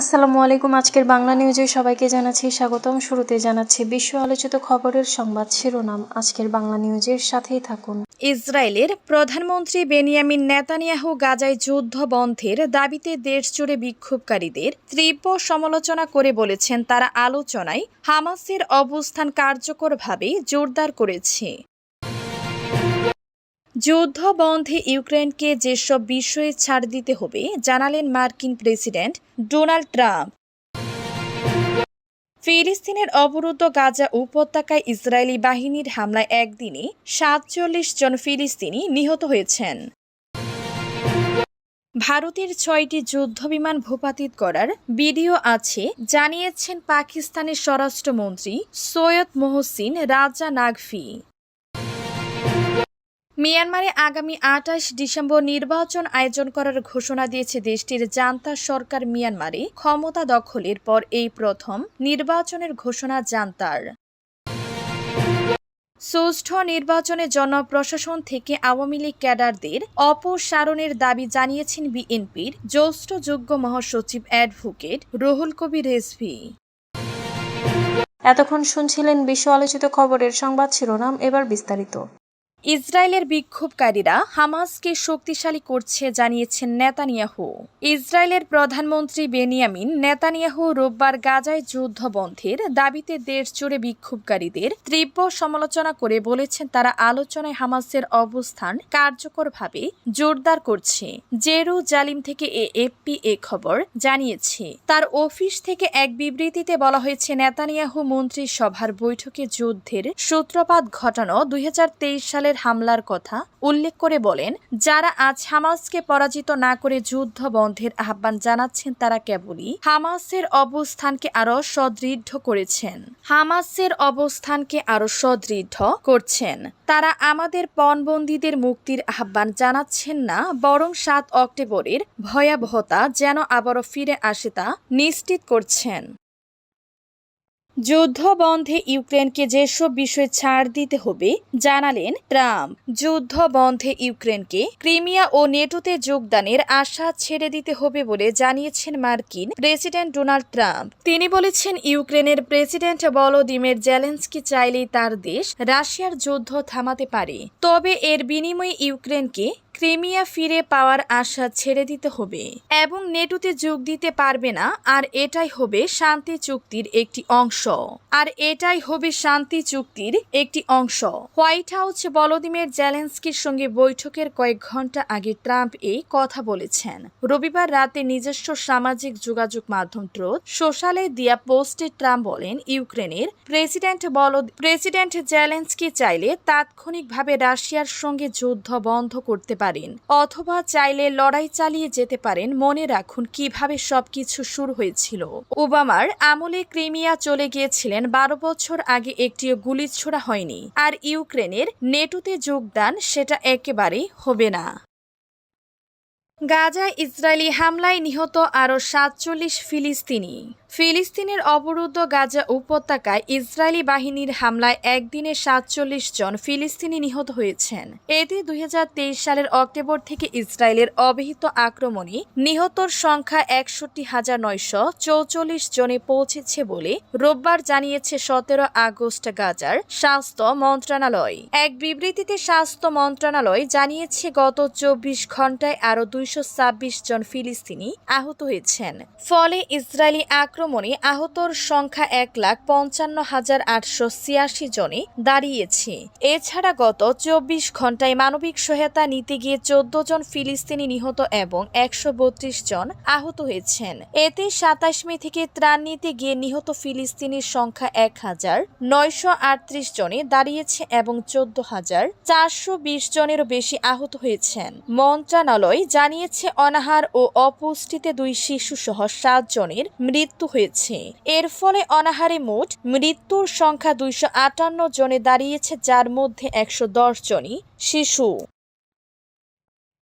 আসসালামু আলাইকুম, আজকের বাংলা নিউজে সবাইকে জানাচ্ছি স্বাগতম। শুরুতে জানাচ্ছি বিশ্ব আলোচিত খবরের সংবাদ শিরোনাম। আজকের বাংলা নিউজের সাথেই থাকুন। ইসরায়েলের প্রধানমন্ত্রী বেনিয়ামিন নেতানিয়াহু গাজায় যুদ্ধ বন্ধের দাবিতে দেশজুড়ে বিক্ষোভকারীদের তীব্র সমালোচনা করে বলেছেন তারা আলোচনায় হামাসের অবস্থান কার্যকরভাবে জোরদার করেছে। যুদ্ধ বন্ধে ইউক্রেনকে যেসব বিষয়ে ছাড় দিতে হবে, জানালেন মার্কিন প্রেসিডেন্ট ডোনাল্ড ট্রাম্প। ফিলিস্তিনের অবরুদ্ধ গাজা উপত্যকায় ইসরায়েলি বাহিনীর হামলায় একদিনে সাতচল্লিশ জন ফিলিস্তিনি নিহত হয়েছেন। ভারতের ছয়টি যুদ্ধবিমান ভূপাতিত করার ভিডিও আছে, জানিয়েছেন পাকিস্তানের স্বরাষ্ট্রমন্ত্রী সৈয়দ মোহসিন রাজা নাগফি মিয়ানমারে আগামী আঠাশ ডিসেম্বর নির্বাচন আয়োজন করার ঘোষণা দিয়েছে দেশটির জান্তা সরকার মিয়ানমারে। ক্ষমতা দখলের পর এই প্রথম নির্বাচনের ঘোষণা জান্তার। সুষ্ঠু নির্বাচনের জন্য প্রশাসন থেকে আওয়ামী লীগ ক্যাডারদের অপসারণের দাবি জানিয়েছেন বিএনপির জ্যেষ্ঠ যোগ্য মহাসচিব অ্যাডভোকেট রুহুল কবির রেজভি এতক্ষণ শুনছিলেন বিশ্ব আলোচিত খবরের সংবাদ শিরোনাম, এবার বিস্তারিত। ইসরায়েলের বিক্ষোভকারীরা হামাসকে শক্তিশালী করছে জানিয়েছেন নেতানিয়াহু। ইসরায়েলের প্রধানমন্ত্রী বেনিয়ামিন নেতানিয়াহু রোববার গাজায় যুদ্ধ বন্ধের দাবিতে দেশজুড়ে বিক্ষোভকারীদের তীব্র সমালোচনা করে বলেছেন তারা আলোচনায় হামাসের অবস্থান কার্যকরভাবে জোরদার করছে। জেরু জালিম থেকে এ এফপি এ খবর জানিয়েছে। তার অফিস থেকে এক বিবৃতিতে বলা হয়েছে, নেতানিয়াহু মন্ত্রিসভার বৈঠকে যুদ্ধের সূত্রপাত ঘটানো দুই হাজার তেইশ সালের হামলার কথা উল্লেখ করে বলেন, যারা আজ হামাসকে পরাজিত না করে যুদ্ধ বন্ধের আহ্বান জানাচ্ছেন, তারা কেবলই হামাসের অবস্থানকে আরও সদৃঢ় করেছেন। হামাসের অবস্থানকে আরও সদৃঢ় করছেন। তারা আমাদের পণবন্দীদের মুক্তির আহ্বান জানাচ্ছেন না, বরং সাত অক্টোবরের ভয়াবহতা যেন আবারও ফিরে আসে তা নিশ্চিত করছেন। যুদ্ধ বন্ধে ইউক্রেনকে যেসব বিষয়ে ছাড় দিতে হবে, জানালেন ট্রাম্প। যুদ্ধ বন্ধে ইউক্রেনকে ক্রিমিয়া ও নেটোতে যোগদানের আশা ছেড়ে দিতে হবে বলে জানিয়েছেন মার্কিন প্রেসিডেন্ট ডোনাল্ড ট্রাম্প। তিনি বলেছেন, ইউক্রেনের প্রেসিডেন্ট ভলোদিমির জেলেন্সকি চাইলেই তার দেশ রাশিয়ার যুদ্ধ থামাতে পারে। তবে এর বিনিময়ে ইউক্রেনকে ক্রিমিয়া ফিরে পাওয়ার আশা ছেড়ে দিতে হবে এবং নেটোতে যোগ দিতে পারবে না, আর এটাই হবে শান্তি চুক্তির একটি অংশ। আর এটাই হবে শান্তি চুক্তির একটি অংশ। হোয়াইট হাউস বলদিমের জেলেন্সকির সঙ্গে বৈঠকের কয়েক ঘণ্টা আগে ট্রাম্প এই কথা বলেছেন। রবিবার রাতে নিজস্ব সামাজিক যোগাযোগ মাধ্যম ট্রোথ সোশ্যালে দিয়া পোস্টে ট্রাম্প বলেন, ইউক্রেনের প্রেসিডেন্ট বল প্রেসিডেন্ট জেলেন্সকি চাইলে তাৎক্ষণিকভাবে রাশিয়ার সঙ্গে যুদ্ধ বন্ধ করতে পারেন, অথবা চাইলে লড়াই চালিয়ে যেতে পারেন। মনে রাখুন কীভাবে সবকিছু শুরু হয়েছিল। ওবামার আমলে ক্রিমিয়া চলে গিয়েছিলেন বারো বছর আগে একটিও গুলি ছোড়া হয়নি, আর ইউক্রেনের নেটোতে যোগদান সেটা একেবারেই হবে না। গাজায় ইসরায়েলি হামলায় নিহত আরও সাতচল্লিশ ফিলিস্তিনি। ফিলিস্তিনের অবরুদ্ধ গাজা উপত্যকায় ইসরায়েলি বাহিনীর হামলায় একদিনে সাতচল্লিশ জন ফিলিস্তিনি নিহত হয়েছেন। এতে দুই হাজার তেইশ সালের অক্টোবর থেকে ইসরায়েলের অবিহিত আক্রমণে নিহতর সংখ্যা একষট্টি হাজার নয়শো চৌচল্লিশ জনে পৌঁছেছে বলে রোববার জানিয়েছে সতেরো আগস্ট গাজার স্বাস্থ্য মন্ত্রণালয়। এক বিবৃতিতে স্বাস্থ্য মন্ত্রণালয় জানিয়েছে, গত চব্বিশ ঘন্টায় আরও দুইশো ছাব্বিশ জন ফিলিস্তিনি আহত হয়েছেন। ফলে ইসরায়েলি আক্রমণে আহতর সংখ্যা এক লাখ পঞ্চান্ন হাজার আটশো ছিয়াশি জনে দাঁড়িয়েছে। এছাড়া গত চব্বিশ ঘন্টায় মানবিক সহায়তা নিতে গিয়ে চোদ্দ জন ফিলিস্তিনি নিহত এবং একশো বত্রিশ জন আহত হয়েছেন। এতে সাতাশ মে থেকে ত্রাণ নিতে গিয়ে নিহত ফিলিস্তিনির সংখ্যা এক হাজার নয়শো আটত্রিশ জনে দাঁড়িয়েছে এবং চোদ্দ হাজার চারশো বিশ জনেরও বেশি আহত হয়েছেন। মন্ত্রণালয় জানিয়েছে, অনাহার ও অপুষ্টিতে দুই শিশু সহ সাত জনের মৃত্যু হয়েছে। এর ফলে অনাহারে মোট মৃত্যুর সংখ্যা দুইশো আটান্ন জনে দাঁড়িয়েছে, যার মধ্যে একশো দশ জনই শিশু।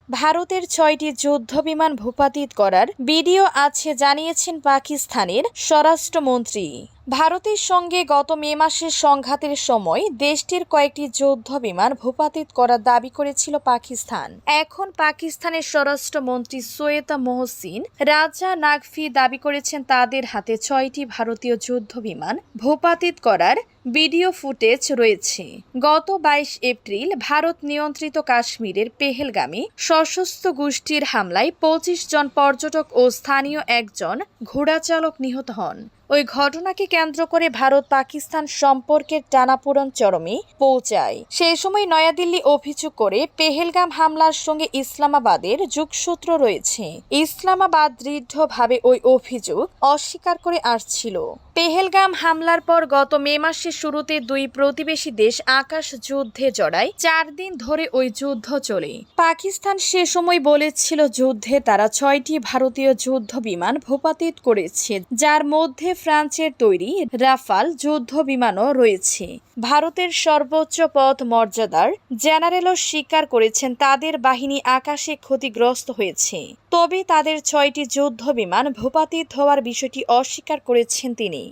ভারতের ছয়টি যুদ্ধ বিমান ভূপাতিত করার ভিডিও আছে জানিয়েছেন পাকিস্তানের স্বরাষ্ট্রমন্ত্রী। ভারতের সঙ্গে গত মে মাসের সংঘাতের সময় দেশটির কয়েকটি যুদ্ধ বিমান ভূপাতিত করার দাবি করেছিল পাকিস্তান। এখন পাকিস্তানের স্বরাষ্ট্রমন্ত্রী সৈয়দ মহসিন রাজা নাগফি দাবি করেছেন তাদের হাতে ছয়টি ভারতীয় যুদ্ধ বিমান ভূপাতিত করার ভিডিও ফুটেজ রয়েছে। গত বাইশ এপ্রিল ভারত নিয়ন্ত্রিত কাশ্মীরের পেহেলগামে সশস্ত্র গোষ্ঠীর হামলায় পঁচিশ জন পর্যটক ও স্থানীয় একজন ঘোড়াচালক নিহত হন। ওই ঘটনাকে কেন্দ্র করে ভারত পাকিস্তান সম্পর্কের টানাপোড়ন চরমে পৌঁছায়। সেই সময় নয়াদিল্লি অভিযোগ করে পেহেলগাম হামলার সঙ্গে ইসলামাবাদের যোগসূত্র রয়েছে। ইসলামাবাদ দৃঢ়ভাবে ওই অভিযোগ অস্বীকার করে আসছিল। পেহেলগাম হামলার পর গত মে মাসের শুরুতে দুই প্রতিবেশী দেশ আকাশ যুদ্ধে জড়ায়। চার দিন ধরে ওই যুদ্ধ চলে। পাকিস্তান সে সময় বলেছিল যুদ্ধে তারা ছয়টি ভারতীয় যুদ্ধ বিমান ভূপাতিত করেছে, যার মধ্যে ফ্রান্সের তৈরি রাফাল যুদ্ধ বিমানও রয়েছে। ভারতের সর্বোচ্চ পথ মর্যাদার জেনারেলও স্বীকার করেছেন তাদের বাহিনী আকাশে ক্ষতিগ্রস্ত হয়েছে। তবে তাদের ছয়টি যুদ্ধ বিমান ভূপাতিত হওয়ার বিষয়টি অস্বীকার করেছেন তিনি।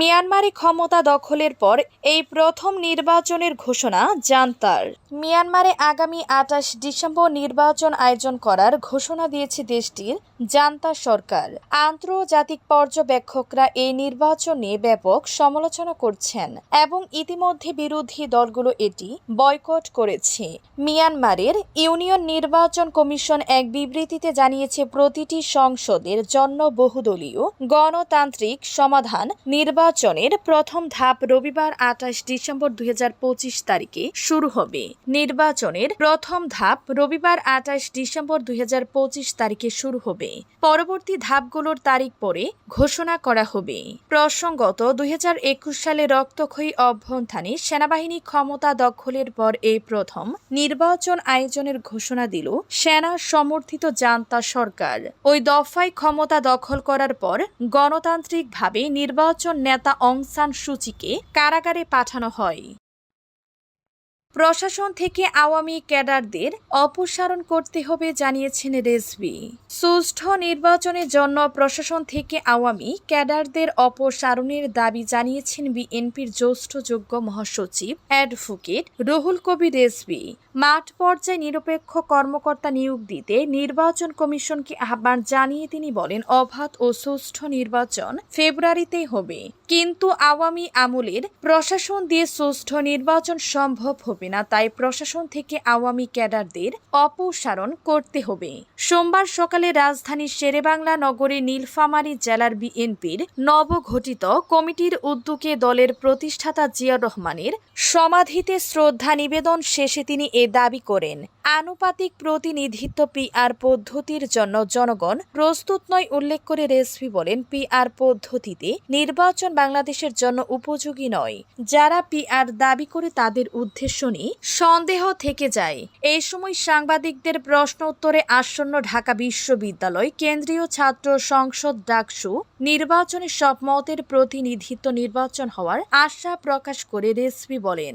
মিয়ানমারে ক্ষমতা দখলের পর এই প্রথম নির্বাচনের ঘোষণা জান্তার। মিয়ানমারে আগামী আঠাশ ডিসেম্বর নির্বাচন আয়োজন করার ঘোষণা দিয়েছে দেশটির জান্তা সরকার। আন্তর্জাতিক পর্যবেক্ষকরা এই নির্বাচন নিয়ে ব্যাপক সমালোচনা করছেন এবং ইতিমধ্যে বিরোধী দলগুলো এটি বয়কট করেছে। মিয়ানমারের ইউনিয়ন নির্বাচন কমিশন এক বিবৃতিতে জানিয়েছে, প্রতিটি সংসদের জন্য বহুদলীয় গণতান্ত্রিক সমাধান নির্বাচনের প্রথম ধাপ রবিবার আঠাশ ডিসেম্বর দুই হাজার পঁচিশ তারিখে শুরু হবে। নির্বাচনের প্রথম ধাপ রবিবার আঠাশ ডিসেম্বর দুই হাজার পঁচিশ তারিখে শুরু হবে। পরবর্তী ধাপগুলোর তারিখ পরে ঘোষণা করা হবে। প্রসঙ্গত, দুই হাজার একুশ সালে রক্তক্ষয়ী অভ্যন্থানে সেনাবাহিনী ক্ষমতা দখলের পর এই প্রথম নির্বাচন আয়োজনের ঘোষণা দিল সেনা সমর্থিত জান্তা সরকার। ওই দফায় ক্ষমতা দখল করার পর গণতান্ত্রিকভাবে নির্বাচন নেতা অং সান সুচিকে কারাগারে পাঠানো হয়। প্রশাসন থেকে আওয়ামী ক্যাডারদের অপসারণ করতে হবে জানিয়েছেন রেজবি সুষ্ঠু নির্বাচনের জন্য প্রশাসন থেকে আওয়ামী ক্যাডারদের অপসারণের দাবি জানিয়েছেন বিএনপির জ্যেষ্ঠ যোগ্য মহাসচিব অ্যাডভোকেট রুহুল কবি রেজবি মাঠ পর্যায়ে নিরপেক্ষ কর্মকর্তা নিয়োগ দিতে নির্বাচন কমিশনকে আহ্বান জানিয়ে তিনি বলেন, অবাধ ও সুষ্ঠু নির্বাচন ফেব্রুয়ারিতেই হবে। কিন্তু আওয়ামী আমলের প্রশাসন দিয়ে সুষ্ঠু নির্বাচন সম্ভব হবে না, তাই প্রশাসন থেকে আওয়ামী ক্যাডারদের অপসারণ করতে হবে। সোমবার সকালে রাজধানীর শেরেবাংলা নগরীর নীলফামারী জেলার বিএনপির নবঘটিত কমিটির উদ্যোগে দলের প্রতিষ্ঠাতা জিয়া রহমানের সমাধিতে শ্রদ্ধা নিবেদন শেষে তিনি এ দাবি করেন, আনুপাতিক প্রতিনিধিত্ব পিআর পদ্ধতির জন্য জনগণ প্রস্তুত নয় উল্লেখ করে রেসপি বলেন, পিআর পদ্ধতিতে নির্বাচন বাংলাদেশের জন্য উপযোগী নয়। যারা পিআর দাবি করে তাদের উদ্দেশ্য নিয়ে সন্দেহ থেকে যায়। এই সময় সাংবাদিকদের প্রশ্ন উত্তরে আসন্ন ঢাকা বিশ্ববিদ্যালয় কেন্দ্রীয় ছাত্র সংসদ ডাকসু নির্বাচনে সব মতের প্রতিনিধিত্ব নির্বাচন হওয়ার আশা প্রকাশ করে রেসপি বলেন।